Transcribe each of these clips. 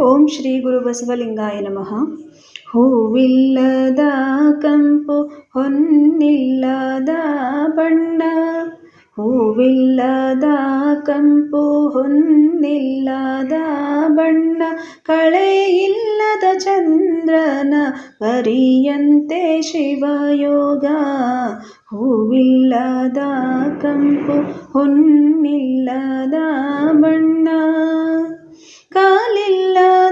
ಓಂ ಶ್ರೀ ಗುರು ಬಸವಲಿಂಗಾಯ ನಮಃ. ಹೂವಿಲ್ಲದ ಕಂಪು, ಹೊನ್ನಿಲ್ಲದ ಬಣ್ಣ. ಹೂವಿಲ್ಲದ ಕಂಪು, ಹೊನ್ನಿಲ್ಲದ ಬಣ್ಣ. ಕಳೆಯಿಲ್ಲದ ಚಂದ್ರನ ಪರಿಯಂತೆ ಶಿವಯೋಗ. ಹೂವಿಲ್ಲದ ಕಂಪು, ಹೊನ್ನಿಲ್ಲದ ಬಣ್ಣ. കാലെല്ലാം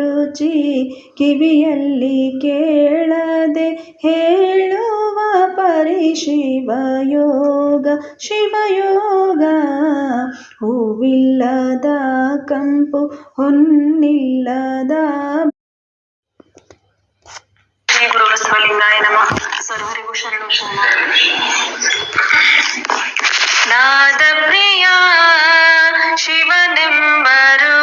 ರುಚಿ ಕಿವಿಯಲ್ಲಿ ಕೇಳದೆ ಹೇಳುವ ಪರಿ ಶಿವಯೋಗ ಶಿವಯೋಗ ಹೂವಿಲ್ಲದ ಕಂಪು ಹೊನ್ನಿಲ್ಲದ ನಾದ ಪ್ರಿಯ ಶಿವನೆಂಬರು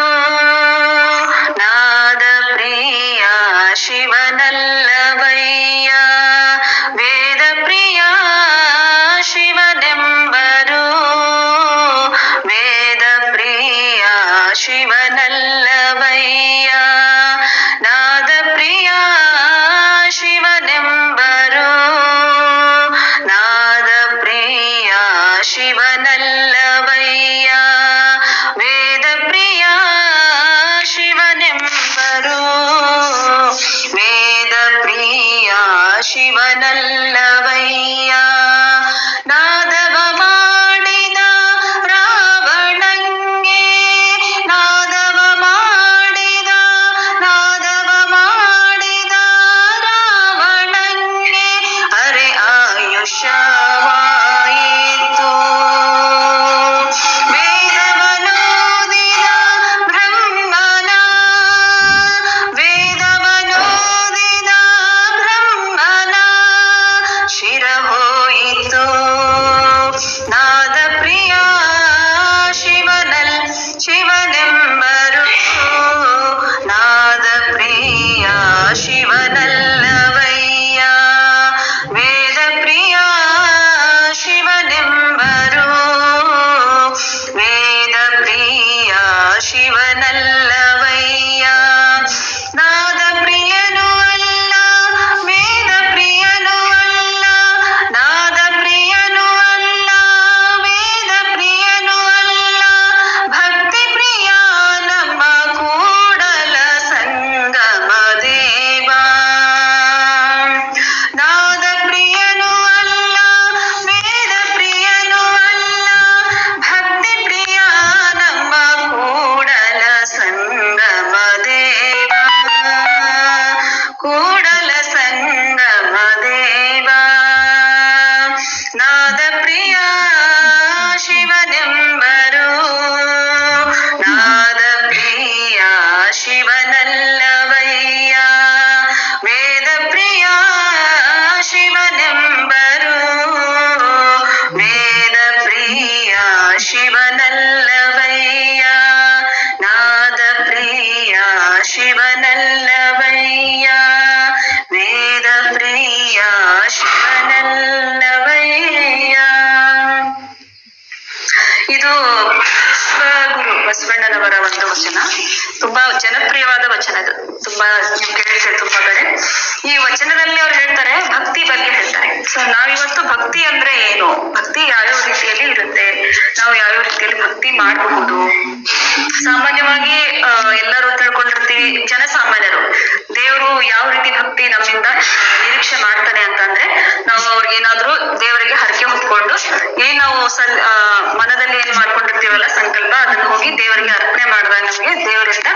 ಶಿವನಲ್ಲವಯ್ಯ ಇದು ಗುರು ಬಸವಣ್ಣನವರ ಒಂದು ವಚನ. ತುಂಬಾ ಜನಪ್ರಿಯವಾದ ವಚನ ಅದು ತುಂಬಾ ನೀವು ಕೇಳಿರ್ತೀರಿ ತುಂಬಾ ಕಡೆ. ಈ ವಚನದಲ್ಲಿ ಅವ್ರು ಹೇಳ್ತಾರೆ, ಭಕ್ತಿ ಬಗ್ಗೆ ಹೇಳ್ತಾರೆ. ಸೊ ನಾವಿವತ್ತು ಭಕ್ತಿ ಅಂದ್ರೆ ಏನು? ಭಕ್ತಿ ಯಾವ್ಯಾವ ರೀತಿಯಲ್ಲಿ ಇರುತ್ತೆ? ನಾವು ಯಾವ್ಯಾವ ರೀತಿಯಲ್ಲಿ ಭಕ್ತಿ ಮಾಡಬಹುದು? ಸಾಮಾನ್ಯವಾಗಿ ಎಲ್ಲರೂ ತಿಳ್ಕೊಂಡಿರ್ತೀವಿ, ಜನಸಾಮಾನ್ಯರು. ದೇವರು ಯಾವ ರೀತಿ ಭಕ್ತಿ ನಮ್ಮಿಂದ ನಿರೀಕ್ಷೆ ಮಾಡ್ತಾನೆ ಅಂತಂದ್ರೆ, ನಾವು ಅವ್ರಿಗೆ ಏನಾದ್ರೂ ದೇವರಿಗೆ ಹರಕೆ ಹೊತ್ಕೊಂಡು, ಏನ್ ನಾವು ಸಲ್ ಮನದಲ್ಲಿ ಏನ್ ಮಾಡ್ಕೊಂಡಿರ್ತೀವಲ್ಲ ಸಂಕಲ್ಪ ಅದನ್ನ ಹೋಗಿ ದೇವರಿಗೆ ಅರ್ಪಣೆ ಮಾಡಿದಾಗ ನಮ್ಗೆ ದೇವರಿಂದ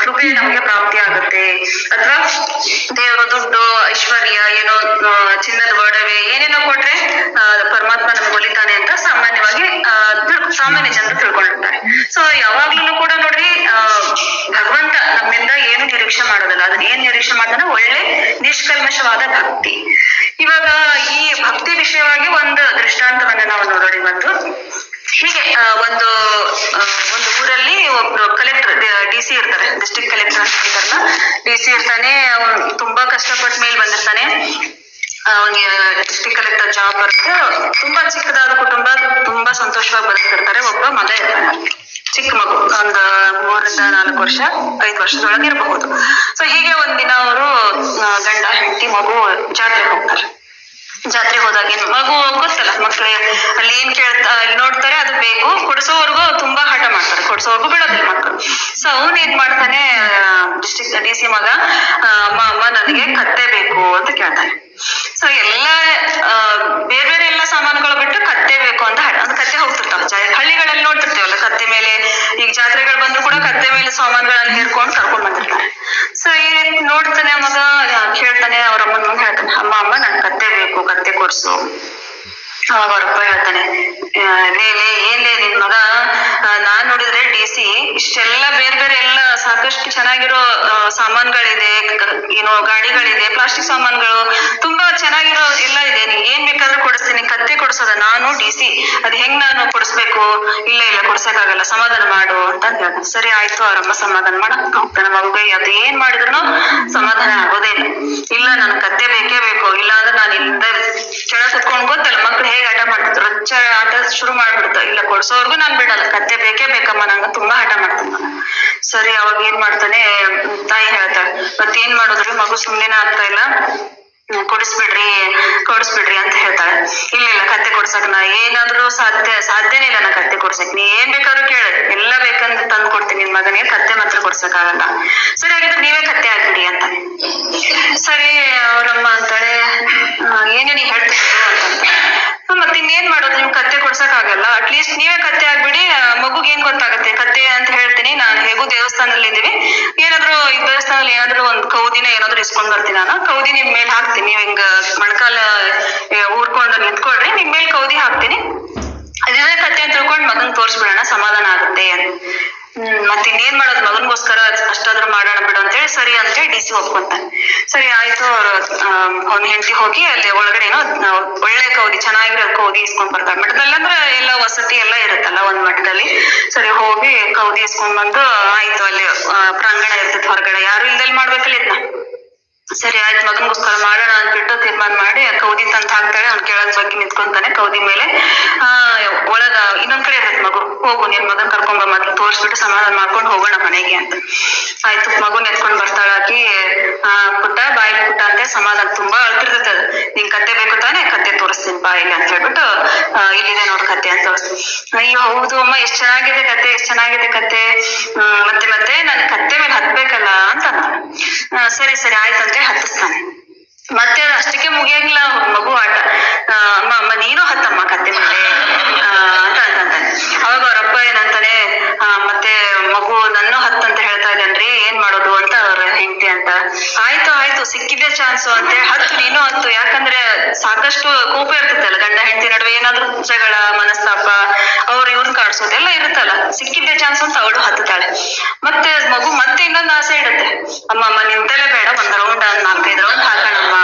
ಕೃಪೆ ನಮ್ಗೆ ಪ್ರಾಪ್ತಿ ಆಗುತ್ತೆ ಅಥವಾ ದೇವರು ದುಡ್ಡು, ಐಶ್ವರ್ಯ, ಏನೋ ಚಿನ್ನದ ಒಡವೆ, ಏನೇನೋ ಕೊಟ್ರೆ ಪರಮಾತ್ಮ ನಮ್ಗೆ ಒಲಿತಾನೆ ಅಂತ ಸಾಮಾನ್ಯವಾಗಿ ಸಾಮಾನ್ಯ ಜನರು ತಿಳ್ಕೊಂಡಿರ್ತಾರೆ. ಸೊ ಯಾವಾಗ್ಲೂ ಕೂಡ ನೋಡ್ರಿ ನಿರೀಕ್ಷೆ ಮಾಡೋದಲ್ಲ. ಅದನ್ನ ಏನ್ ನಿರೀಕ್ಷೆ ಮಾಡ್ತಾನೆ? ಒಳ್ಳೆ ನಿಷ್ಕಲ್ಮಶವಾದ ಭಕ್ತಿ. ಇವಾಗ ಈ ಭಕ್ತಿ ವಿಷಯವಾಗಿ ಒಂದು ದೃಷ್ಟಾಂತವನ್ನ ನಾವು ನೋಡೋಣ ಇವತ್ತು. ಹೀಗೆ ಒಂದು ಒಂದು ಊರಲ್ಲಿ ಕಲೆಕ್ಟರ್ ಡಿ ಸಿ ಇರ್ತಾರೆ ಡಿಸ್ಟ್ರಿಕ್ಟ್ ಕಲೆಕ್ಟರ್ ಅಂತ ಡಿ ಸಿ ಇರ್ತಾನೆ ತುಂಬಾ ಕಷ್ಟಪಟ್ಟ ಮೇಲ್ ಬಂದಿರ್ತಾನೆ. ಅವನಿಗೆ ಡಿಸ್ಟಿಕ್ ಕಲೆಕ್ಟರ್ ಜಾಬ್ ಬರುತ್ತೆ. ತುಂಬಾ ಚಿಕ್ಕದಾದ ಕುಟುಂಬ, ತುಂಬಾ ಸಂತೋಷವಾಗಿ ಬದುಕ್ತಿರ್ತಾರೆ. ಒಬ್ಬ ಮಗ ಇರ್ತಾನೆ. ಚಿಕ್ಕ ಮಗು, ಒಂದು ಮೂರಿಂದ ನಾಲ್ಕು ವರ್ಷ, ಐದು ವರ್ಷದೊಳಗೆ ಇರಬಹುದು. ಸೊ ಹೀಗೆ ಒಂದಿನ ಅವರು ಗಂಡ, ಹೆಂಡತಿ, ಮಗು ಜಾತ್ರೆಗೆ ಹೋಗ್ತಾರೆ. ಜಾತ್ರೆಗೆ ಹೋದಾಗ ಏನ್ ಮಗು ಗೊತ್ತಲ್ಲ, ಮಕ್ಳು ಅಲ್ಲಿ ಏನ್ ಕೇಳ್ತಾ ನೋಡ್ತಾರೆ, ಅದು ಬೇಕು. ಕೊಡ್ಸೋವರ್ಗು ತುಂಬಾ ಹಠ ಮಾಡ್ತಾರೆ. ಕೊಡ್ಸೋವರ್ಗು ಬಿಡೋದಿಲ್ಲ ಮಕ್ಕಳು ಸೊ ಅವನು ಏನ್ ಮಾಡ್ತಾನೆ ಡಿಸ್ಟ್ರಿಕ್ಟ್ ಡಿ ಸಿ ಮಗ ಅಮ್ಮ ಅಮ್ಮ ನನಗೆ ಕತ್ತೆ ಬೇಕು ಅಂತ ಕೇಳ್ತಾನೆ ಸೊ ಎಲ್ಲ ಬೇರೆ ಬೇರೆ ಎಲ್ಲ ಸಾಮಾನುಗಳು ಬಿಟ್ಟು ಕತ್ತೆ ಬೇಕು ಅಂತ ಅಂದ್ರೆ ಕತ್ತೆ ಹೋಗ್ತಿರ್ತಾವ. ಹಳ್ಳಿಗಳಲ್ಲಿ ನೋಡ್ತಿರ್ತೇವಲ್ಲ, ಕತ್ತೆ ಮೇಲೆ, ಈಗ ಜಾತ್ರೆಗಳು ಬಂದ್ರು ಕೂಡ ಕತ್ತೆ ಮೇಲೆ ಸಾಮಾನುಗಳನ್ನ ಹೇರ್ಕೊಂಡು ಕರ್ಕೊಂಡ್ ಬಂದಿರ್ತಾರೆ. ಸೊ ಈ ನೋಡ್ತಾನೆ ಮಗ ಕೇಳ್ತಾನೆ, ಅವ್ರ ಅಮ್ಮನ ಮುಂದೆ ಹೇಳ್ತಾನೆ, ಅಮ್ಮ ಅಮ್ಮ ನನ್ ಕತ್ತೆ ಬೇಕು, ಕತ್ತೆ ಕೊಡ್ಸು. ಅವಾಗ ಅವ್ರಪ್ಪ ಹೇಳ್ತಾನೆ ಲೇ ಲೇ, ಏನ್ ಲೇ ನಿನ್ ಮಗ? ನಾನ್ ನೋಡಿದ್ರೆ ಡಿ ಸಿ, ಇಷ್ಟೆಲ್ಲ ಬೇರೆ ಬೇರೆ ಸಾಕಷ್ಟು ಚೆನ್ನಾಗಿರೋ ಸಾಮಾನುಗಳಿದೆ ಏನು ಗಾಡಿಗಳಿದೆ ಪ್ಲಾಸ್ಟಿಕ್ ಸಾಮಾನ್ಗಳು, ತುಂಬಾ ಚೆನ್ನಾಗಿರೋ ಎಲ್ಲ ಇದೆ. ನೀನ್ ಏನ್ ಬೇಕಾದ್ರೂ ಕೊಡಿಸ್ತೀನಿ. ಕತ್ತೆ ಕೊಡ್ಸೋದ ನಾನು, ಡಿ ಸಿ. ಅದ್ ಹೆಂಗ್ ನಾನು ಕೊಡಿಸ್ಬೇಕು? ಇಲ್ಲ ಇಲ್ಲ, ಕೊಡ್ಸಕ್ಕಾಗಲ್ಲ. ಸಮಾಧಾನ ಮಾಡು ಅಂತ ಹೇಳ್ತಾನೆ ಸರಿ, ಆಯ್ತು ಅವರಮ್ಮ ಸಮಾಧಾನ ಮಾಡಕ್ ಹೋಗ್ತಾನೆ ಮಗುಗೆ. ಅದು ಏನ್ ಮಾಡಿದ್ರು ಸಮಾಧಾನ ಆಗೋದೇ ಇಲ್ಲ. ಇಲ್ಲ ನನ್ ಕತ್ತೆ ಬೇಕೇ ಬೇಕು. ಇಲ್ಲ ಅಂದ್ರೆ ನಾನು ಇಲ್ಲಿಂದ ಚಳ ಕುತ್ಕೊಂಡ್ ಗೊತ್ತಲ್ಲ, ಮಕ್ಳು ಹೇಗೆ ಆಟ ಮಾಡ್ತಿದ್ರು. ರಚ್ಚ ಆಟ ಶುರು ಮಾಡ್ಬಿಡ್ತು. ಇಲ್ಲ ಕೊಡ್ಸೋರ್ಗು ನಾನ್ ಬಿಡಲ್ಲ. ಕತ್ತೆ ಬೇಕೇ ಬೇಕಮ್ಮ. ನಂಗ ತುಂಬಾ ಆಟ ಮಾಡ್ತೀನಿ ಸರಿ, ಅವಾಗ ಏನ್ ಮಾಡ್ತಾನೆ ತಾಯಿ ಹೇಳ್ತಾಳೆ ಮತ್ತೇನ್ ಮಾಡಿದ್ರು? ಮಗು ಸುಮ್ಮನೆ ಆಗ್ತಾ ಇಲ್ಲ. ಕೊಡಿಸ್ಬಿಡ್ರಿ ಕೊಡಿಸ್ಬಿಡ್ರಿ ಅಂತ ಹೇಳ್ತಾಳೆ. ಇಲ್ಲ ಇಲ್ಲ ಕತ್ತೆ ಕೊಡ್ಸಕ್ ನಾ ಏನಾದ್ರೂ ಸಾಧ್ಯ ಸಾಧ್ಯನೇ ಇಲ್ಲ ನಾ ಕತ್ತೆ ಕೊಡ್ಸಕ್. ನೀ ಏನ್ ಬೇಕಾದ್ರೂ ಕೇಳ. ಎಲ್ಲ ಬೇಕಂತ ತಂದು ಕೊಡ್ತೀನಿ ನಿನ್ ಮಗನಿಗೆ ಕತ್ತೆ ಮಾತ್ರ ಕೊಡ್ಸಕ್ ಆಗಲ್ಲ. ಸರಿ ಹಾಗಿದ್ರೆ ನೀವೇ ಕತ್ತೆ ಆಗ್ಬಿಡಿ ಅಂತ ಸರಿ ಅವ್ರಮ್ಮ ಅಂತಾಳೆ. ಆ, ಏನೇ ನೀ ಹೇಳ್ತಿದ್ರು ಅಂತ ಮತ್ತೆ ಇನ್ನೇನ್ ಮಾಡೋದು? ನಿಮ್ ಕತ್ತೆ ಕೊಡ್ಸಕ್ ಆಗಲ್ಲ. ಅಟ್ಲೀಸ್ಟ್ ನೀವೇ ಕತ್ತೆ ಆಗ್ಬಿಡಿ. ಮಗುಗೆ ಏನ್ ಗೊತ್ತಾಗತ್ತೆ? ಕತ್ತೆ ಅಂತ ಹೇಳ್ತೀನಿ. ನಾನು ಹೇಗೂ ದೇವಸ್ಥಾನದಲ್ಲಿ ಇದೀವಿ. ಏನಾದ್ರು ಈ ದೇವಸ್ಥಾನದಲ್ಲಿ ಏನಾದ್ರು ಒಂದ್ ಕೌದಿನ ಏನಾದ್ರು ಇಸ್ಕೊಂಡ್ ಬರ್ತೀನಿ ನಾನು. ಕೌದಿ ನಿಮ್ ಮೇಲೆ ಹಾಕ್ತೀನಿ. ನೀವ್ ಹಿಂಗ ಮಣಕಾಲ ಊರ್ಕೊಂಡು ನಿಂತ್ಕೊಳ್ರಿ. ನಿಮ್ ಮೇಲೆ ಕೌದಿ ಹಾಕ್ತೀನಿ. ಅದೇ ಕತ್ತೆ ಅಂತ ತಿಳ್ಕೊಂಡು ಮಗನ್ ತೋರ್ಸ್ಬಿಡೋಣ. ಸಮಾಧಾನ ಆಗುತ್ತೆ ಹ್ಮ್, ಮತ್ತೆ ಇನ್ನೇನ್ ಮಾಡೋದ್? ಮಗನ್ಗೋಸ್ಕರ ಅಷ್ಟಾದ್ರೂ ಮಾಡೋಣ ಬಿಡು ಅಂತೇಳಿ ಸರಿ ಅಂತೇಳಿ ಡಿ ಸಿ ಒಪ್ಕೊಂತಾನೆ ಸರಿ, ಆಯ್ತು ಅವ್ನ ಹೆಂಡತಿ ಹೋಗಿ ಅಲ್ಲಿ ಒಳಗಡೆ ಏನೋ ಒಳ್ಳೆ ಕೌದಿ, ಚೆನ್ನಾಗಿರೋ ಕೌದಿ ಇಸ್ಕೊಂಡ್ ಬರ್ತಾರೆ. ಮಠದಲ್ಲಿ ಅಂದ್ರೆ ಎಲ್ಲ ವಸತಿ ಎಲ್ಲ ಇರುತ್ತಲ್ಲ ಒಂದ್ ಮಠದಲ್ಲಿ. ಸರಿ, ಹೋಗಿ ಕೌದಿ ಇಸ್ಕೊಂಡ್ ಬಂದು ಆಯ್ತು ಅಲ್ಲಿ ಪ್ರಾಂಗಣ ಇರ್ತೈತೆ ಹೊರಗಡೆ. ಯಾರು ಇಲ್ದಲ್ಲಿ ಮಾಡ್ಬೇಕಲ್ಲ ಇದನ್ನ ಸರಿ, ಆಯ್ತು, ಮಗನಿಗೋಸ್ಕರ ಮಾಡೋಣ ಅಂದ್ಬಿಟ್ಟು ತೀರ್ಮಾನ ಮಾಡಿ ಕೌದಿ ತಂದ್ ಹಾಕ್ತಾಳೆ, ಅವ್ನ್ ಕೆಳಗ್ ಬಗ್ಗೆ ನಿಂತ್ಕೊಂತಾನೆ ಕೌದಿ ಮೇಲೆ. ಆ, ಒಳಗ ಇನ್ನೊಂದ್ ಕಡೆ ಇರ್ತೈತೆ ಮಗು. ಹೋಗು, ನಿನ್ ಮಗನ್ ಕರ್ಕೊಂಡ್ ಮೊದ್ಲು ತೋರ್ಸ್ಬಿಟ್ಟು ಸಮಾಧಾನ ಮಾಡ್ಕೊಂಡು ಹೋಗೋಣ ಮನೆಗೆ ಅಂತ. ಆಯ್ತು, ಮಗು ನೆತ್ಕೊಂಡ್ ಬರ್ತಾಳ, ಆಕಿ, ಆ, ಪುಟ್ಟ, ಬಾಯಿ ಪುಟ್ಟ ಅಂತ ಸಮಾಧಾನ ತುಂಬಾ ಅಳ್ತಿರ್ತೈತೆ ಅದು. ನಿನ್ ಕತ್ತೆ ಬೇಕು ತಾನೆ, ಕತ್ತೆ ತೋರಿಸ್ತೀನಿ, ಬಾ ಇಲ್ಲಿ ಅಂತ ಹೇಳ್ಬಿಟ್ಟು ಇಲ್ಲಿದೆ ನೋಡ್ ಕತ್ತೆ ಅಂತ ತೋರಿಸ್ತೀನಿ. ಅಯ್ಯೋ, ಹೌದು ಅಮ್ಮ, ಎಷ್ಟ್ ಚೆನ್ನಾಗಿದೆ ಕತ್ತೆ, ಎಷ್ಟ್ ಚೆನ್ನಾಗಿದೆ ಕತ್ತೆ. ಮತ್ತೆ ಮತ್ತೆ, ನನ್ ಕತ್ತೆ ಮೇಲೆ ಹತ್ಬೇಕಲ್ಲ ಅಂತ. ಸರಿ ಸರಿ, ಆಯ್ತು ಅಂತ ಹೇಳಿ ಹತ್ತಿಸ್ತಾನೆ. ಮತ್ತೆ ಅಷ್ಟಕ್ಕೆ ಮುಗಿಯಂಗಿಲ್ಲ ಮಗು ಆಟ. ಅಮ್ಮ ಅಮ್ಮ ನೀನು ಹತ್ತಮ್ಮ ಕತ್ತೆ ಮೇಲೆ ಆ, ಅಂತ ಅಂತಾನೆ ಅವಾಗ ಅವ್ರಪ್ಪ ಏನಂತಾನೆ ಆ, ಮತ್ತೆ ಮಗು ನನ್ನ ಹತ್ತಂತ ಹೇಳ್ತಾ ಇದ್ದಾನ್ರಿ ಏನ್ ಮಾಡೋದು ಅಂತ ಅವ್ರ ಹೆಂಡತಿ ಅಂತ ಆಯ್ತು ಆಯ್ತು ಸಿಕ್ಕಿದ್ದೆ ಚಾನ್ಸು ಅಂತೆ. ಹತ್ತು, ನೀನು ಹತ್ತು. ಯಾಕಂದ್ರೆ ಸಾಕಷ್ಟು ಕೋಪ ಇರ್ತದಲ್ಲ, ಗಂಡ ಹೆಂಡತಿ ನಡುವೆ ಏನಾದ್ರೂ ಜಗಳ ಮನಸ್ತಾಪ, ಅವ್ರು ಇವ್ರನ್ನ ಕಾಡ್ಸೋದೆಲ್ಲ ಇರುತ್ತಲ್ಲ. ಸಿಕ್ಕಿದ್ದೆ ಚಾನ್ಸ್ ಅಂತ ಅವಳು ಹತ್ತುತ್ತಾಳೆ. ಮತ್ತೆ ಮಗು ಮತ್ತೆ ಇನ್ನೊಂದು ಆಸೆ ಇಡುತ್ತೆ. ಅಮ್ಮ ಅಮ್ಮ ನಿಂತಲೇ ಬೇಡ, ಒಂದ್ ರೌಂಡ್ ನಾಲ್ಕೈದು ರೌಂಡ್ ಹಾಕೋಣಮ್ಮ.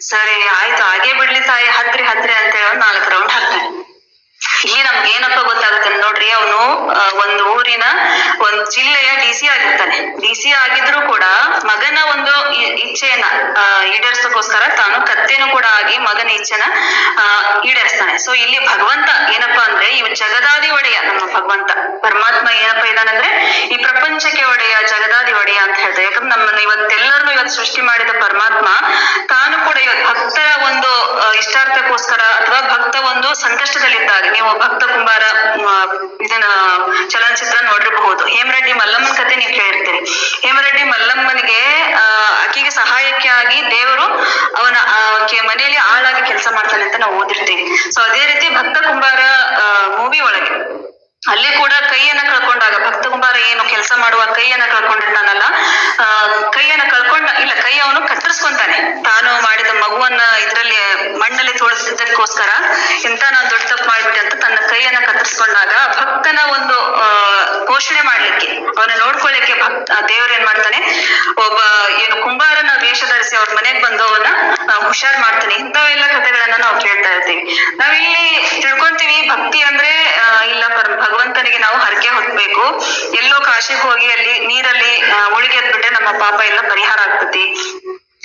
ಸರಿ, ಆಯ್ತು, ಹಾಗೆ ಬಿಡ್ಲಿ ತಾಯಿ. ಹತ್ರಿ ಹತ್ರಿ ಅಂತ ಹೇಳಿ ನಾಲ್ಕು ರೌಂಡ್ ಹಾಕ್ತಾನೆ ಇಲ್ಲಿ ನಮ್ಗೆ ಏನಪ್ಪ ಗೊತ್ತಾಗುತ್ತೆ ನೋಡ್ರಿ ಅವನು ಒಂದು ಊರಿನ ಒಂದು ಜಿಲ್ಲೆಯ ಡಿ ಸಿ ಆಗಿರ್ತಾನೆ. ಡಿ ಸಿ ಆಗಿದ್ರು ಕೂಡ ಮಗನ ಒಂದು ಇಚ್ಛೆಯನ್ನ ಆ, ಈಡೇರ್ಸಕ್ಕೋಸ್ಕರ ತಾನು ಕತ್ತೆನು ಕೂಡ ಆಗಿ ಮಗನ ಇಚ್ಛೆನ ಈಡೇರಿಸ್ತಾನೆ. ಸೊ ಇಲ್ಲಿ ಭಗವಂತ ಏನಪ್ಪಾ ಅಂದ್ರೆ ಇವ ಜಗದಾದಿ ಒಡೆಯ ನಮ್ಮ ಭಗವಂತ. ಪರಮಾತ್ಮ ಏನಪ್ಪಾ ಇದಾನಂದ್ರೆ ಈ ಪ್ರಪಂಚಕ್ಕೆ ಒಡೆಯ ಜಗದಾದಿ ಒಡೆಯ ಅಂತ ಹೇಳ್ತಾರೆ. ಯಾಕಂದ್ರೆ ನಮ್ಮನ್ನ ಇವತ್ತೆಲ್ಲರನ್ನು ಇವತ್ತು ಸೃಷ್ಟಿ ಮಾಡಿದ ಪರಮಾತ್ಮ ತಾನು ಕೂಡ ಇವತ್ತು ಭಕ್ತರ ಒಂದು ಇಷ್ಟಾರ್ಥಕ್ಕೋಸ್ಕರ ಅಥವಾ ಭಕ್ತ ಒಂದು ಸಂಕಷ್ಟದಲ್ಲಿದ್ದಾಗ ನೀವು ಭಕ್ತ ಕುಂಬಾರ ಇದನ್ನ ಚಲನಚಿತ್ರ ನೋಡಿರಬಹುದು. ಹೇಮರೆಡ್ಡಿ ಮಲ್ಲಮ್ಮನ ಕತೆ ನೀವು ಕೇಳಿರ್ತೀರಿ. ಹೇಮರೆಡ್ಡಿ ಮಲ್ಲಮ್ಮನಿಗೆ ಆಕೆಗೆ ಸಹಾಯಕ್ಕೆ ಆಗಿ ದೇವರು ಅವನ ಮನೆಯಲ್ಲಿ ಆಳಾಗಿ ಕೆಲಸ ಮಾಡ್ತಾನೆ ಅಂತ ನಾವು ಓದಿರ್ತೀವಿ. ಸೊ ಅದೇ ರೀತಿ ಭಕ್ತ ಕುಂಬಾರ ಮೂವಿ ಒಳಗೆ. ಅಲ್ಲಿ ಕೂಡ ಕೈಯನ್ನ ಕಳ್ಕೊಂಡಾಗ, ಭಕ್ತ ಕುಂಬಾರ ಏನು ಕೆಲಸ ಮಾಡುವ ಕೈಯನ್ನ ಕಳ್ಕೊಂಡಿರ್ತಾನಲ್ಲ ಕೈಯನ್ನ ಕಳ್ಕೊಂಡ, ಇಲ್ಲ, ಕೈ ಅವನು ಕತ್ತರಿಸ್ಕೊಂತಾನೆ. ತಾನು ಮಾಡಿದ ಮಗುವನ್ನ ಇದ್ರಲ್ಲಿ, ಮಣ್ಣಲ್ಲಿ ತೋಳಿಸಿದ್ದಕ್ಕೋಸ್ಕರ ಎಂತ ನಾವು ದೊಡ್ಡ ಕತ್ತರಿಸ್ಕೊಂಡಾಗ ಭಕ್ತನ ಒಂದು ಪೋಷಣೆ ಮಾಡ್ಲಿಕ್ಕೆ ಅವನ ನೋಡ್ಕೊಳ್ಳಿಕ್ಕೆ ಭಕ್ತ ದೇವ್ರ ಏನ್ ಮಾಡ್ತಾನೆ, ಒಬ್ಬ ಏನು ಕುಂಬಾರನ ವೇಷ ಧರಿಸಿ ಅವ್ರ ಮನೆಗ್ ಬಂದು ಅವನ್ನ ಹುಷಾರ್ ಮಾಡ್ತಾನೆ. ಇಂಥವೆಲ್ಲ ಕಥೆಗಳನ್ನ ನಾವು ಕೇಳ್ತಾ ಇರ್ತೀವಿ. ನಾವಿಲ್ಲಿ ತಿಳ್ಕೊಂತೀವಿ, ಭಕ್ತಿ ಅಂದ್ರೆ ಇಲ್ಲ ಭಗವಂತನಿಗೆ ನಾವು ಹರಕೆ ಹೊತ್ಬೇಕು. ಎಲ್ಲೋ ಕಾಶಿಗೆ ಹೋಗಿ ಅಲ್ಲಿ ನೀರಲ್ಲಿ ಉಳಿಗೆದ್ಬಿಟ್ರೆ ನಮ್ಮ ಪಾಪ ಎಲ್ಲ ಪರಿಹಾರ ಆಗ್ತತಿ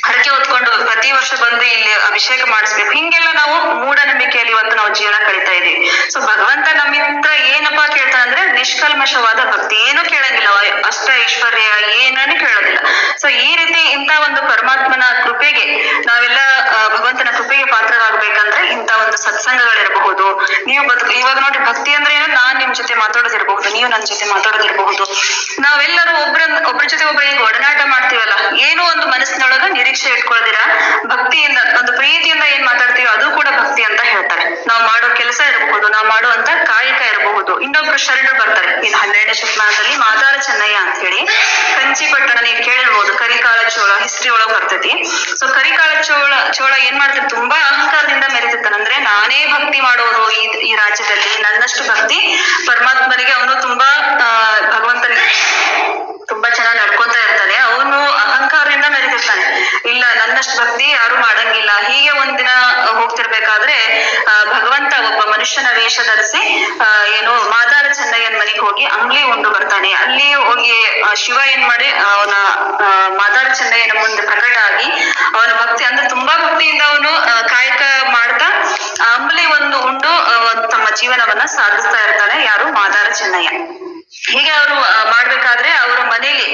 ಹರಕೆ ಹೊತ್ಕೊಂಡು ಪ್ರತಿ ವರ್ಷ ಬಂದು ಇಲ್ಲಿ ಅಭಿಷೇಕ ಮಾಡಿಸ್ಬೇಕು. ಹಿಂಗೆಲ್ಲ ನಾವು ಮೂಢನಂಬಿಕೆಯಲ್ಲಿ ಇವತ್ತು ನಾವು ಜೀವನ ಕಳೀತಾ ಇದೀವಿ ಸೊ ಭಗವಂತ ನಮ್ಮ ಹತ್ರ ಏನಪ್ಪಾ ಕೇಳ್ತಾನಂದ್ರೆ ನಿಷ್ಕಲ್ಮಶವಾದ ಭಕ್ತಿ ಏನು ಕೇಳಂಗಿಲ್ಲ ಅವ ಅಷ್ಟ ಐಶ್ವರ್ಯ ಏನನ್ನು ಕೇಳೋದಿಲ್ಲ ಸೊ ಈ ರೀತಿ ಇಂತ ಒಂದು ಪರಮಾತ್ಮನ ಕೃಪೆಗೆ ನಾವೆಲ್ಲ ಆ, ಭಗವಂತನ ಕೃಪೆಗೆ ಪಾತ್ರರಾಗಬೇಕಂದ್ರೆ ಇಂತ ಒಂದು ಸತ್ಸಂಗಗಳಿರಬಹುದು ನೀವು ಬದುಕು ಇವಾಗ ನೋಡಿ ಭಕ್ತಿ ಅಂದ್ರೆ ಏನು ನಾನ್ ನಿಮ್ ಜೊತೆ ಮಾತಾಡೋದಿರಬಹುದು ನೀವು ನನ್ನ ಜೊತೆ ಮಾತಾಡೋದಿರಬಹುದು ನಾವೆಲ್ಲರೂ ಒಬ್ಬರ ಒಬ್ರ ಜೊತೆ ಒಬ್ರ ಈಗ ಒಡನಾಟ ಮಾಡ್ತೀವಲ್ಲ, ಏನೋ ಒಂದು ಮನಸ್ಸಿನೊಳಗ ನಿರೀಕ್ಷೆ ಇಟ್ಕೊಳ್ದಿರ ಭಕ್ತಿಯಿಂದ, ಒಂದು ಪ್ರೀತಿಯಿಂದ ಏನ್ ಮಾತಾಡ್ತೀವೋ ಅದು ಕೂಡ ಭಕ್ತಿ ಅಂತ ಹೇಳ್ತಾರೆ. ನಾವು ಮಾಡೋ ಕೆಲಸ ಇರಬಹುದು, ನಾವು ಮಾಡುವಂತ ಕಾಯಕ ಇರಬಹುದು. ಇನ್ನೊಬ್ರು ಶರಣರು ಬರ್ತಾರೆ. ಇನ್ನು ಹನ್ನೆರಡನೇ ಶತಮಾನದಲ್ಲಿ ಮಾದಾರ ಚೆನ್ನಯ್ಯ ಅಂತ ಹೇಳಿ. ಕಂಚಿಪಟ್ಟಣ ನೀವು ಕೇಳಿರ್ಬೋದು, ಕರಿಕಾಳ ಚೋಳ ಹಿಸ್ಟ್ರಿ ಒಳಗ್ ಬರ್ತೈತಿ. ಸೊ ಕರಿಕಾಳ ಚೋಳ ಚೋಳ ಏನ್ ಮಾಡ್ತಾರೆ ತುಂಬಾ ಅಹಂಕಾರದಿಂದ ಮೆರೆತಿರ್ತಾನಂದ್ರೆ ನಾನೇ ಭಕ್ತಿ ಮಾಡೋರು ಈ ರಾಜ್ಯದಲ್ಲಿ. ನನ್ನಷ್ಟು ಭಕ್ತಿ ಪರಮಾತ್ಮರಿಗೆ ಅವನು ತುಂಬಾ ಭಗವಂತನಿಗೆ ತುಂಬಾ ಚೆನ್ನಾಗಿ ನಡ್ಕೊತಾ ಇರ್ತಾನೆ. ಮೆರೆದಿರ್ತಾನೆ ಇಲ್ಲ, ನನ್ನಷ್ಟು ಭಕ್ತಿ ಯಾರು ಮಾಡಂಗಿಲ್ಲ. ಹೀಗೆ ಒಂದಿನ ಹೋಗ್ತಿರ್ಬೇಕಾದ್ರೆ ಭಗವಂತ ಒಬ್ಬ ಮನುಷ್ಯನ ವೇಷ ಧರಿಸಿ ಏನು, ಮಾದಾರ ಚೆನ್ನಯ್ಯನ ಮನೆಗೆ ಹೋಗಿ ಅಂಗ್ಲಿ ಉಂಡು ಬರ್ತಾನೆ. ಅಲ್ಲಿ ಹೋಗಿ ಶಿವ ಏನ್ ಮಾಡಿ, ಅವನ ಮಾದಾರ ಚೆನ್ನಯ್ಯನ ಮುಂದೆ ಪ್ರಕಟ ಆಗಿ, ಅವನ ಭಕ್ತಿ, ಅಂದ್ರೆ ತುಂಬಾ ಭಕ್ತಿಯಿಂದ ಅವನು ಕಾಯಕ ಮಾಡ್ತಾ ಅಂಬ್ಲಿ ಒಂದು ಉಂಡು ತಮ್ಮ ಜೀವನವನ್ನ ಸಾಧಿಸ್ತಾ ಇರ್ತಾನೆ ಯಾರು ಮಾದಾರ ಚೆನ್ನಯ್ಯ ಹೀಗೆ ಅವರು ಮಾಡ್ಬೇಕಾದ್ರೆ ಅವರ ಮನೇಲಿ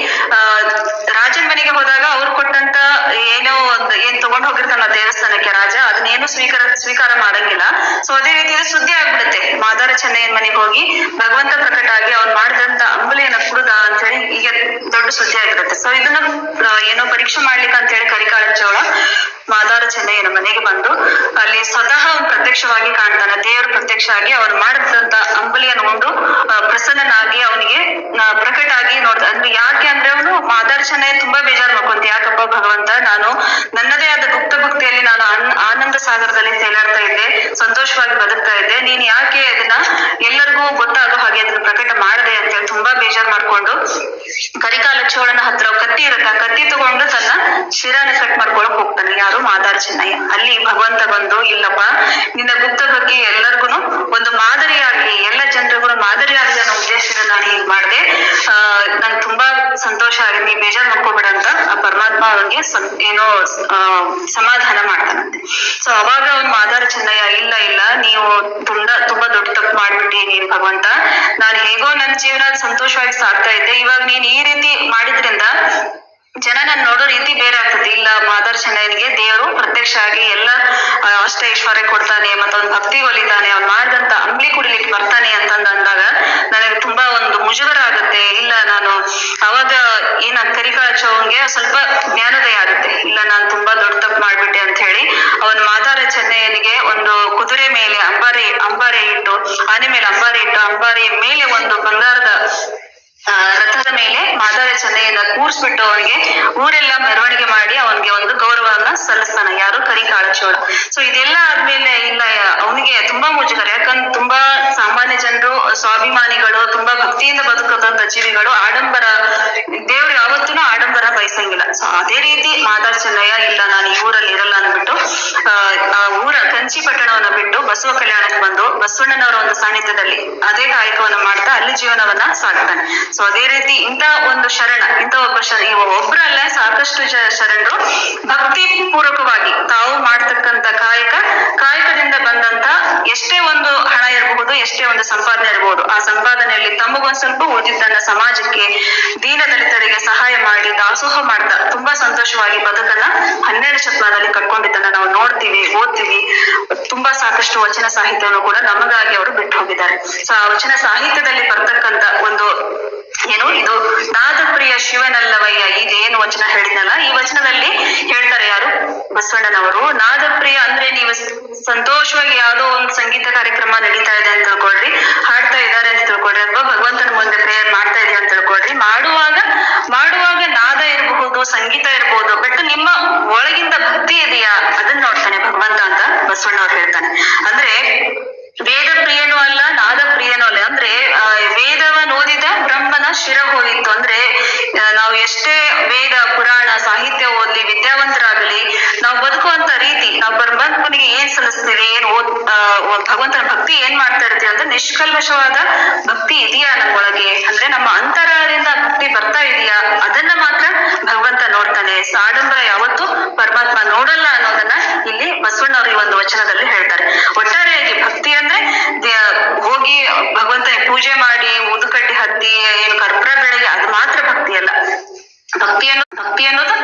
ರಾಜನ ಮನೆಗೆ ಹೋದಾಗ ಅವ್ರು ಕೊಟ್ಟಂತ ಏನೋ ಒಂದು, ಏನ್ ತಗೊಂಡ್ ಹೋಗಿರ್ತಾನ ದೇವಸ್ಥಾನಕ್ಕೆ ರಾಜ, ಅದನ್ನೇನು ಸ್ವೀಕಾರ ಸ್ವೀಕಾರ ಮಾಡಂಗಿಲ್ಲ. ಸೊ ಅದೇ ರೀತಿ ಇದು ಸುದ್ದಿ ಆಗ್ಬಿಡುತ್ತೆ. ಮಾದಾರ ಚೆನ್ನಯ್ಯನ ಮನೆಗೆ ಹೋಗಿ ಭಗವಂತ ಪ್ರಕಟ ಆಗಿ ಅವ್ನ್ ಮಾಡಿದಂತ ಅಂಬಲಿಯನ್ನ ಕುಡುದ ಅಂತ ಹೇಳಿ ಈಗ ದೊಡ್ಡ ಸುದ್ದಿ ಆಗಿರುತ್ತೆ ಸೊ ಇದನ್ನ ಏನೋ ಪರೀಕ್ಷೆ ಮಾಡ್ಲಿಕ್ಕೆ ಅಂತ ಹೇಳಿ ಕರಿಕಾಳ ಚೋಳ ಮಾದಾರ ಚೆನ್ನಯ್ಯನ ಮನೆಗೆ ಬಂದು ಅಲ್ಲಿ ಸ್ವತಃ ಪ್ರತ್ಯಕ್ಷವಾಗಿ ಕಾಣ್ತಾನೆ ದೇವರು ಪ್ರತ್ಯಕ್ಷ ಆಗಿ ಅವ್ರು ಮಾಡಿದಂತ ಅಂಬಲಿಯನ್ನು ಆ, ಪ್ರಸನ್ನನಾಗಿ ಅವನಿಗೆ ಪ್ರಕಟ ಆಗಿ ನೋಡ್ತಾ ಅಂದ್ರೆ ಯಾಕೆ ಅಂದ್ರೆ ಅವನು ಮಾದಾರ ತುಂಬಾ ಬೇಜಾರ್ ಮಾಡ್ಕೊಂತ ಯಾಕಪ್ಪ ಭಗವಂತ ನಾನು ನನ್ನದೇ ಆದ ಗುಪ್ತ ಭಕ್ತಿಯಲ್ಲಿ ನಾನು ಆನ್- ಆನಂದ ಸಾಗರದಲ್ಲಿ ತೇಲಾಡ್ತಾ ಇದ್ದೆ ಸಂತೋಷವಾಗಿ ಬದುಕ್ತಾ ಇದ್ದೆ ನೀನ್ ಯಾಕೆ ಅದನ್ನ ಎಲ್ಲರಿಗೂ ಗೊತ್ತಾಗೋ ಹಾಗೆ ಅದನ್ನ ಪ್ರಕಟ ಮಾಡದೆ ಅಂತೇಳಿ ತುಂಬಾ ಬೇಜಾರ್ ಮಾಡ್ಕೊಂಡು ಕರಿಕಾಲ ಚೋಳನ ಹತ್ರ ಕತ್ತಿ ಇರುತ್ತೆ ಕತ್ತಿ ತಗೊಂಡು ತನ್ನ ಶಿರಾನ ಕಟ್ ಮಾಡ್ಕೊಳಕ್ ಹೋಗ್ತಾನೆ. ಯಾರು ಮಾದಾರ ಚೆನ್ನಯ್ಯ ಅಲ್ಲಿ ಭಗವಂತ ಬಂದು, ಇಲ್ಲಪ್ಪ, ನಿನ್ನ ಗುಪ್ತ ಬಗ್ಗೆ ಎಲ್ಲರಿಗೂ ಒಂದು ಮಾದರಿಯಾಗಿ, ಎಲ್ಲ ಜನರಿಗೂ ಮಾದರಿ ಆಗ್ಲಿ ಅನ್ನೋ ಉದ್ದೇಶದಿಂದ ನಾನು ಹೀಗ್ ಮಾಡಿದೆ. ಆ, ನಂಗೆ ತುಂಬಾ ಸಂತೋಷ ಆಗಿದೆ. ನೀ ಬೇಜಾರ್ ಮಾಡ್ಕೋಬೇಡ ಅಂತ ಆ ಪರಮಾತ್ಮ ಅವನಿಗೆ ಏನೋ ಸಮಾಧಾನ ಮಾಡ್ತಾನಂತೆ. ಸೊ ಅವಾಗ ಅವ್ನ್ ಮಾದಾರ ಚೆನ್ನಯ್ಯ, ಇಲ್ಲ ಇಲ್ಲ, ನೀವು ತುಂಬಾ ತುಂಬಾ ದೊಡ್ಡ ತಪ್ಪು ಮಾಡ್ಬಿಟ್ಟಿ ನೀನ್ ಭಗವಂತ. ನಾನು ಹೇಗೋ ನನ್ನ ಜೀವನ ಸಂತೋಷವಾಗಿ ಸಾಗ್ತಾ ಇದ್ದೆ. ಇವಾಗ ನೀನ್ ಈ ರೀತಿ ಮಾಡಿದ್ರಿಂದ ಜನ ನನ್ ನೋಡೋ ರೀತಿ ಬೇರೆ ಆಗ್ತದೆ. ಇಲ್ಲ, ಮಾದಾರ್ ಚೆನ್ನಯ್ಯನಿಗೆ ದೇವರು ಪ್ರತ್ಯಕ್ಷ ಆಗಿ ಎಲ್ಲ ಅಷ್ಟ ಐಶ್ವರ್ಯ ಕೊಡ್ತಾನೆ ಒಂದು ಭಕ್ತಿ ಒಲಿತಾನೆ ಅವ್ನ್ ಮಾಡಿದಂತ ಅಂಬ್ಲಿ ಕುಡಿಲಿಕ್ಕೆ ಬರ್ತಾನೆ ಅಂತಂದ ಅಂದಾಗ ನನಗೆ ತುಂಬಾ ಒಂದು ಮುಜುಗರ ಆಗುತ್ತೆ. ಇಲ್ಲ, ನಾನು ಅವಾಗ ಏನ ಕರಿಕಾಳ ಚೌನ್ಗೆ ಸ್ವಲ್ಪ ಜ್ಞಾನೋದಯ ಆಗುತ್ತೆ. ಇಲ್ಲ, ನಾನು ತುಂಬಾ ದೊಡ್ಡ ತಪ್ಪು ಮಾಡ್ಬಿಟ್ಟೆ ಅಂತ ಹೇಳಿ ಅವನ್ ಮಾದಾರ ಚೆನ್ನಯ್ಯನಿಗೆ ಒಂದು ಕುದುರೆ ಮೇಲೆ ಅಂಬಾರಿ ಅಂಬಾರಿ ಇಟ್ಟು ಆನೆ ಮೇಲೆ ಅಂಬಾರಿ ಇಟ್ಟು ಅಂಬಾರಿ ಮೇಲೆ ಒಂದು ಬಂಗಾರದ ರಥದ ಮೇಲೆ ಮಾದಾರ ಚಂದೆಯನ್ನ ಕೂರ್ಸ್ಬಿಟ್ಟು ಅವನಿಗೆ ಊರೆಲ್ಲ ಮೆರವಣಿಗೆ ಮಾಡಿ ಅವನಿಗೆ ಒಂದು ಗೌರವವನ್ನ ಸಲ್ಲಿಸ್ತಾನ. ಯಾರು ಕರಿ ಕಾಳಚೋಳ ಸೊ ಇದೆಲ್ಲ ಆದ್ಮೇಲೆ ಇಲ್ಲ, ಅವನಿಗೆ ತುಂಬಾ ಮುಜುಗರ. ಯಾಕಂದ್ರೆ ತುಂಬಾ ಸ್ವಾಭಿಮಾನಿಗಳು ತುಂಬಾ ಭಕ್ತಿಯಿಂದ ಬದುಕದಂತ ಜೀವಿಗಳು ಆಡಂಬರ ದೇವ್ರು ಯಾವತ್ತೂ ಆಡಂಬರ ಬಯಸಂಗಿಲ್ಲ. ಸೊ ಅದೇ ರೀತಿ ಮಾದಾರ ಚೆನ್ನಯ್ಯ ಇಲ್ಲ ನಾನು ಈ ಊರಲ್ಲಿ ಇರಲ್ಲ ಅಂದ್ಬಿಟ್ಟು ಆ, ಊರ ಕಂಚಿ ಪಟ್ಟಣವನ್ನ ಬಿಟ್ಟು ಬಸವ ಕಲ್ಯಾಣಕ್ಕೆ ಬಂದು ಬಸವಣ್ಣನವರ ಒಂದು ಸಾನ್ನಿಧ್ಯದಲ್ಲಿ ಅದೇ ಕಾಯಕವನ್ನ ಮಾಡ್ತಾ ಅಲ್ಲಿ ಜೀವನವನ್ನ ಸಾಕ್ತಾನೆ. ಸೊ ಅದೇ ರೀತಿ ಇಂತ ಒಂದು ಶರಣ ಇಂತ ಒಬ್ಬ ಶರಣ ಒಬ್ಬರಲ್ಲ ಸಾಕಷ್ಟು ಶರಣರು ಭಕ್ತಿ ಪೂರ್ವಕವಾಗಿ ಒಂದು ಸಂಪಾದನೆ ಇರಬಹುದು ಆ ಸಂಪಾದನೆಯಲ್ಲಿ ತಮಗೊಂದ್ ಸ್ವಲ್ಪ ಉಳಿದಿದ್ದನ್ನ ಸಮಾಜಕ್ಕೆ ದೀನ ದಲಿತರಿಗೆ ಸಹಾಯ ಮಾಡಿ, ದಾಸೋಹ ಮಾಡ್ತಾ ತುಂಬಾ ಸಂತೋಷವಾಗಿ ಬದುಕನ್ನ ಹನ್ನೆರಡು ಶತಮಾನದಲ್ಲಿ ಕಟ್ಕೊಂಡಿದ್ದನ್ನ ನಾವು ನೋಡ್ತೀವಿ, ಓದ್ತೀವಿ. ತುಂಬಾ ಸಾಕಷ್ಟು ವಚನ ಸಾಹಿತ್ಯವನ್ನು ಕೂಡ ನಮಗಾಗಿ ಅವರು ಬಿಟ್ಟು ಹೋಗಿದ್ದಾರೆ. ಸೊ ಆ ವಚನ ಸಾಹಿತ್ಯದಲ್ಲಿ ಬರ್ತಕ್ಕಂತ ಒಂದು ಏನು, ಇದು ನಾದಪ್ರಿಯ ಶಿವನಲ್ಲವಯ್ಯ ಇದೇನು ವಚನ ಹೇಳಿದ್ನಲ್ಲ? ಈ ವಚನದಲ್ಲಿ ಹೇಳ್ತಾರೆ ಯಾರು? ಬಸವಣ್ಣನವರು. ನಾದಪ್ರಿಯ ಅಂದ್ರೆ ಸಂತೋಷವಾಗಿ ಯಾವ್ದೋ ಒಂದು ಸಂಗೀತ ಕಾರ್ಯಕ್ರಮ ನಡೀತಾ ಇದೆ ಅಂತ ತಿಳ್ಕೊಳ್ರಿ. ಹಾಡ್ತಾ ಇದ್ದಾರೆ ಅಂತ ತಿಳ್ಕೊಳ್ರಿ ಅಥವಾ ಭಗವಂತನ ಮುಂದೆ ಪ್ರೇಯರ್ ಮಾಡ್ತಾ ಇದೆ ಅಂತ ತಿಳ್ಕೊಳ್ರಿ. ಮಾಡುವಾಗ ಮಾಡುವಾಗ ನಾದ ಇರಬಹುದು, ಸಂಗೀತ ಇರಬಹುದು. ಭಗವಂತನ ಭಕ್ತಿ ಏನ್ ಮಾಡ್ತಾ ಇರ್ತೀವಿ ಅಂದ್ರೆ ನಿಷ್ಕಲ್ಮಶವಾದ ಭಕ್ತಿ ಇದೆಯಾ ನಮ್ಮೊಳಗೆ ಅಂದ್ರೆ ನಮ್ಮ ಅಂತರದಿಂದ ಭಕ್ತಿ ಬರ್ತಾ ಇದೆಯಾ? ಅದನ್ನ ಮಾತ್ರ ಭಗವಂತ ನೋಡ್ತಾನೆ. ಸಾಡಂಬರ ಯಾವತ್ತು ಪರಮಾತ್ಮ ನೋಡಲ್ಲ ಅನ್ನೋದನ್ನ ಇಲ್ಲಿ ಬಸವಣ್ಣವ್ರ ಈ ಒಂದು ವಚನದಲ್ಲಿ ಹೇಳ್ತಾರೆ. ಒಟ್ಟಾರೆಯಾಗಿ ಭಕ್ತಿ ಅಂದ್ರೆ ಹೋಗಿ ಭಗವಂತನ ಪೂಜೆ ಮಾಡಿ, ಊದುಕಡ್ಡಿ ಹತ್ತಿ, ಏನು ಕರ್ಪೂರ ಬೆಳಗ್ಗೆ, ಅದು ಮಾತ್ರ ಭಕ್ತಿ ಅಲ್ಲ. ಭಕ್ತಿ ಅನ್ನೋದು ಭಕ್ತಿ ಅನ್ನೋದು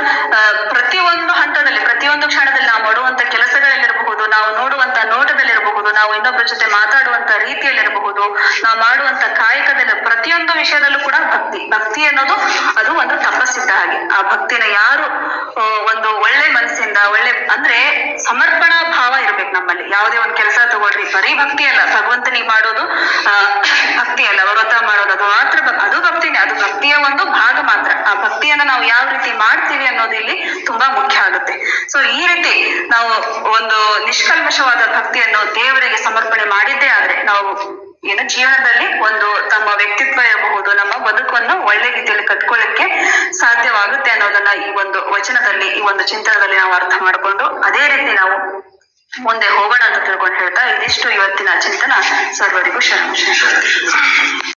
ಪ್ರತಿಯೊಂದು ಹಂತದಲ್ಲಿ, ಪ್ರತಿಯೊಂದು ಕ್ಷಣದಲ್ಲಿ ನಾವು ಮಾಡುವಂತ ಕೆಲಸಗಳಲ್ಲಿರಬಹುದು, ನಾವು ನೋಡುವಂತ ನೋಟದಲ್ಲಿರಬಹುದು, ನಾವು ಇನ್ನೊಬ್ಬರ ಜೊತೆ ಮಾತಾಡುವಂತ ರೀತಿಯಲ್ಲಿರಬಹುದು, ನಾವು ಮಾಡುವಂತ ಕಾಯಕದಲ್ಲಿ ಪ್ರತಿಯೊಂದು ವಿಷಯದಲ್ಲೂ ಕೂಡ ಭಕ್ತಿ. ಭಕ್ತಿ ಅನ್ನೋದು, ಅದು ಒಂದು ತಪಸ್ಸಿದ್ದ ಹಾಗೆ. ಆ ಭಕ್ತಿನ ಯಾರು ಒಂದು ಒಳ್ಳೆ ಮನಸ್ಸಿಂದ, ಒಳ್ಳೆ ಅಂದ್ರೆ ಸಮರ್ಪಣಾ ಭಾವ ಇರ್ಬೇಕು ನಮ್ಮಲ್ಲಿ. ಯಾವುದೇ ಒಂದು ಕೆಲಸ ತಗೊಳ್ರಿ, ಬರೀ ಭಕ್ತಿ ಅಲ್ಲ, ಭಗವಂತನಿಗೆ ಮಾಡೋದು ಭಕ್ತಿ ಅಲ್ಲ, ವ್ರತ ಮಾಡೋದು, ಅದು ಮಾತ್ರ ಅದು ಭಕ್ತಿನೇ, ಅದು ಭಕ್ತಿಯ ಒಂದು ಭಾಗ ಮಾತ್ರ. ಆ ನಾವು ಯಾವ ರೀತಿ ಮಾಡ್ತೀವಿ ಅನ್ನೋದು ಇಲ್ಲಿ ತುಂಬಾ ಮುಖ್ಯ ಆಗುತ್ತೆ. ಸೊ ಈ ರೀತಿ ನಾವು ಒಂದು ನಿಷ್ಕಲ್ಮಶವಾದ ಭಕ್ತಿಯನ್ನು ದೇವರಿಗೆ ಸಮರ್ಪಣೆ ಮಾಡಿದ್ದೇ ಆದ್ರೆ ನಾವು ಏನು ಜೀವನದಲ್ಲಿ ಒಂದು ತಮ್ಮ ವ್ಯಕ್ತಿತ್ವ ಇರಬಹುದು ನಮ್ಮ ಬದುಕನ್ನು ಒಳ್ಳೆ ರೀತಿಯಲ್ಲಿ ಕಟ್ಕೊಳ್ಳಕ್ಕೆ ಸಾಧ್ಯವಾಗುತ್ತೆ ಅನ್ನೋದನ್ನ ಈ ಒಂದು ವಚನದಲ್ಲಿ, ಈ ಒಂದು ಚಿಂತನದಲ್ಲಿ ನಾವು ಅರ್ಥ ಮಾಡಿಕೊಂಡು ಅದೇ ರೀತಿ ನಾವು ಮುಂದೆ ಹೋಗೋಣ ಅಂತ ತಿಳ್ಕೊಂಡು ಹೇಳ್ತಾ ಇದಿಷ್ಟು ಇವತ್ತಿನ ಚಿಂತನ. ಸರ್ವರಿಗೂ ಶರಣ.